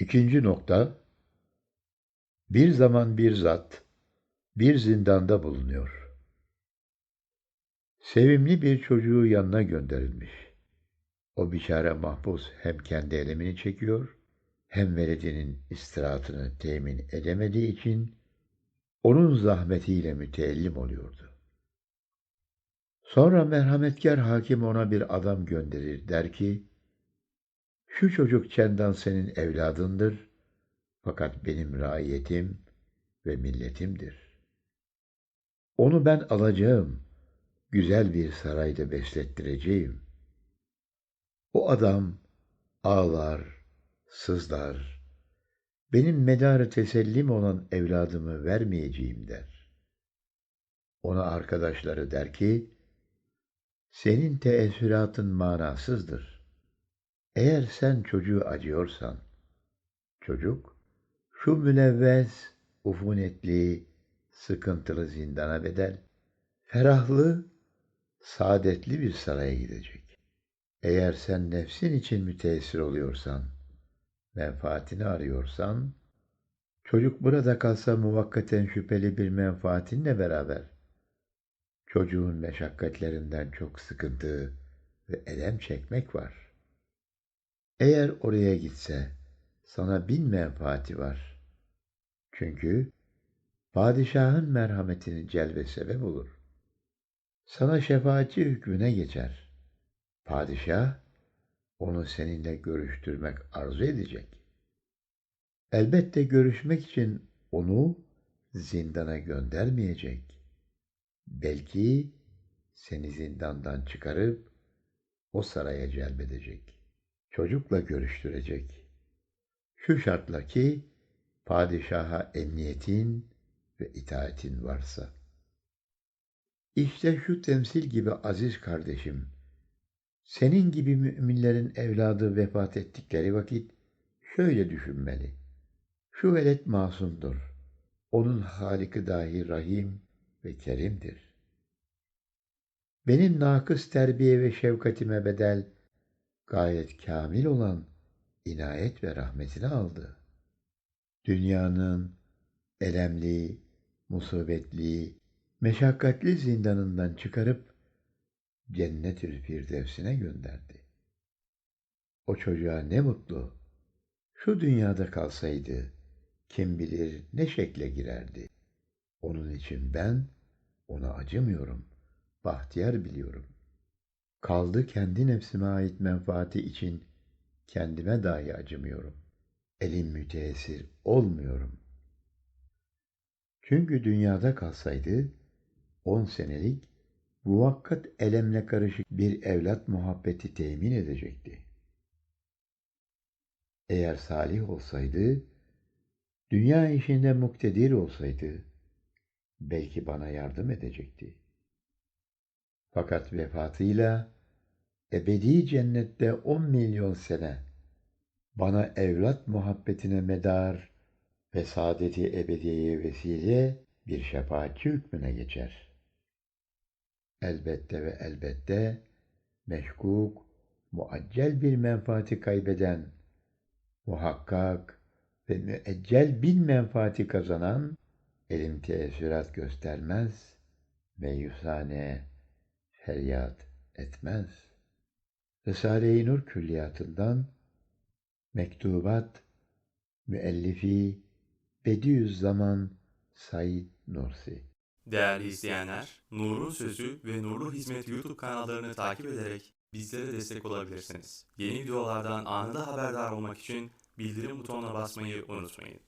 İkinci nokta, bir zaman bir zat bir zindanda bulunuyor. Sevimli bir çocuğu yanına gönderilmiş. O biçare mahpus hem kendi elemini çekiyor, hem veledinin istirahatını temin edemediği için onun zahmetiyle müteellim oluyordu. Sonra merhametkar hakim ona bir adam gönderir der ki, şu çocuk çendan senin evladındır, fakat benim raiyetim ve milletimdir. Onu ben alacağım, güzel bir sarayda beslettireceğim. O adam ağlar, sızlar, benim medarı tesellim olan evladımı vermeyeceğim der. Ona arkadaşları der ki, senin teessüratın manasızdır. Eğer sen çocuğu acıyorsan, çocuk şu münevvez, ufunetli, sıkıntılı zindana bedel, ferahlı, saadetli bir saraya gidecek. Eğer sen nefsin için müteessir oluyorsan, menfaatini arıyorsan, çocuk burada kalsa muvakkaten şüpheli bir menfaatinle beraber, çocuğun meşakkatlerinden çok sıkıntı ve elem çekmek var. Eğer oraya gitse, sana bin menfaati var. Çünkü padişahın merhametini celbe sebep olur. Sana şefaatçi hükmüne geçer. Padişah, onu seninle görüştürmek arzu edecek. Elbette görüşmek için onu zindana göndermeyecek. Belki seni zindandan çıkarıp o saraya celbedecek. Çocukla görüştürecek. Şu şartla ki padişaha emniyetin ve itaatin varsa. İşte şu temsil gibi aziz kardeşim, senin gibi müminlerin evladı vefat ettikleri vakit şöyle düşünmeli. Şu velet masumdur. Onun haliki dahi rahim ve kerimdir. Benim nakıs terbiye ve şefkatime bedel gayet kamil olan inayet ve rahmetini aldı. Dünyanın elemli, musibetli, meşakkatli zindanından çıkarıp cennet-ül firdevsine gönderdi. O çocuğa ne mutlu. Şu dünyada kalsaydı kim bilir ne şekle girerdi. Onun için ben ona acımıyorum, bahtiyar biliyorum. Kaldı kendi nefsime ait menfaati için kendime dahi acımıyorum. Elim müteessir olmuyorum. Çünkü dünyada kalsaydı on senelik muvakkat elemle karışık bir evlat muhabbeti temin edecekti. Eğer salih olsaydı, dünya işinde muktedir olsaydı, belki bana yardım edecekti. Fakat vefatıyla ebedi cennette on milyon sene bana evlat muhabbetine medar ve saadeti ebediyeye vesile bir şefaatçi hükmüne geçer. Elbette ve elbette meşkuk, muaccel bir menfaati kaybeden, muhakkak ve müeccel bin menfaati kazanan elim teessürat göstermez, meyusane feryat etmez. Risale-i Nur külliyatından Mektubat Müellifi Bediüzzaman Said Nursi Değerli izleyenler, Nur'un Sözü ve Nurlu Hizmet YouTube kanallarını takip ederek bizlere destek olabilirsiniz. Yeni videolardan anında haberdar olmak için bildirim butonuna basmayı unutmayın.